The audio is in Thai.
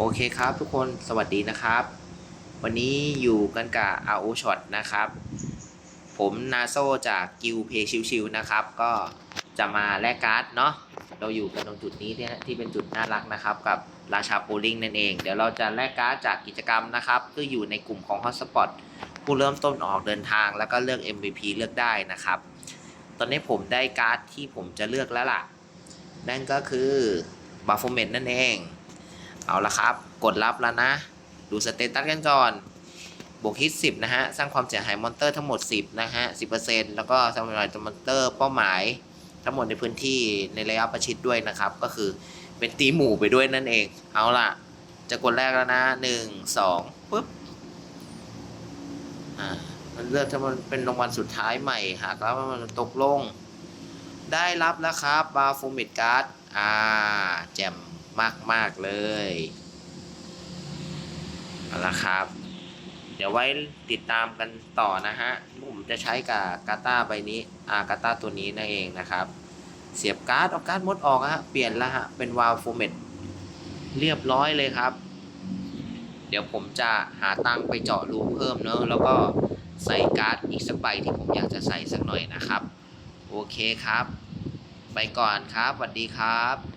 โอเคครับทุกคนสวัสดีนะครับ วันนี้อยู่กันกับ RO Shot นะครับ ผมนาโซจากกิวเพย์ชิวๆนะครับ ก็จะมาแลกการ์ดเนาะเราอยู่กันตรงจุดนี้ที่ที่เป็นจุดน่ารักนะครับ กับราชาโปลิงนั่นเอง เดี๋ยวเราจะแลกการ์ดจากกิจกรรมนะครับก็อยู่ในกลุ่มของ Hotspot ผู้เริ่มต้นออกเดินทางแล้วก็เลือก MVP เลือกได้นะครับ ตอนนี้ผมได้การ์ดที่ผมจะเลือกแล้วล่ะ นั่นก็คือบาฟ o เม t นั่นเอง เอาละครับ กดรับแล้วนะ ดูสเตตัสกันก่อน บวกฮิต 10 นะฮะ สร้างความเสียหายมอนเตอร์ทั้งหมด 10 นะฮะ 10%แล้วก็สร้างความเสียหายมอนเตอร์เป้าหมายทั้งหมดในพื้นที่ในระยะประชิดด้วยนะครับ ก็คือเป็นตีหมู่ไปด้วยนั่นเอง เอาล่ะ จะกดแรกแล้วนะ 1 2ปุ๊บ อ่า มันเลือกถ้ามันเป็นรางวัลสุดท้ายใหม่ หากแล้วมันตกลง ได้รับแล้วครับบาฟูมิดการ์ด อ่า แจม มากมาก ๆ เลยเอาละครับ เดี๋ยวไว้ติดตามกันต่อนะฮะ ผมจะใช้กับกาตาใบนี้อากาตาตัวนี้นั่นเองนะครับ เสียบการ์ดเอาการ์ดมดออกฮะ เปลี่ยนแล้วฮะ เป็นวาลฟูเมตเรียบร้อยเลยครับ เดี๋ยวผมจะหาตังไปเจาะรูเพิ่มเนอะแล้วก็ใส่การ์ดอีกสักใบที่ผมอยากจะใส่สักหน่อยนะครับ โอเคครับ ไปก่อนครับสวัสดีครับ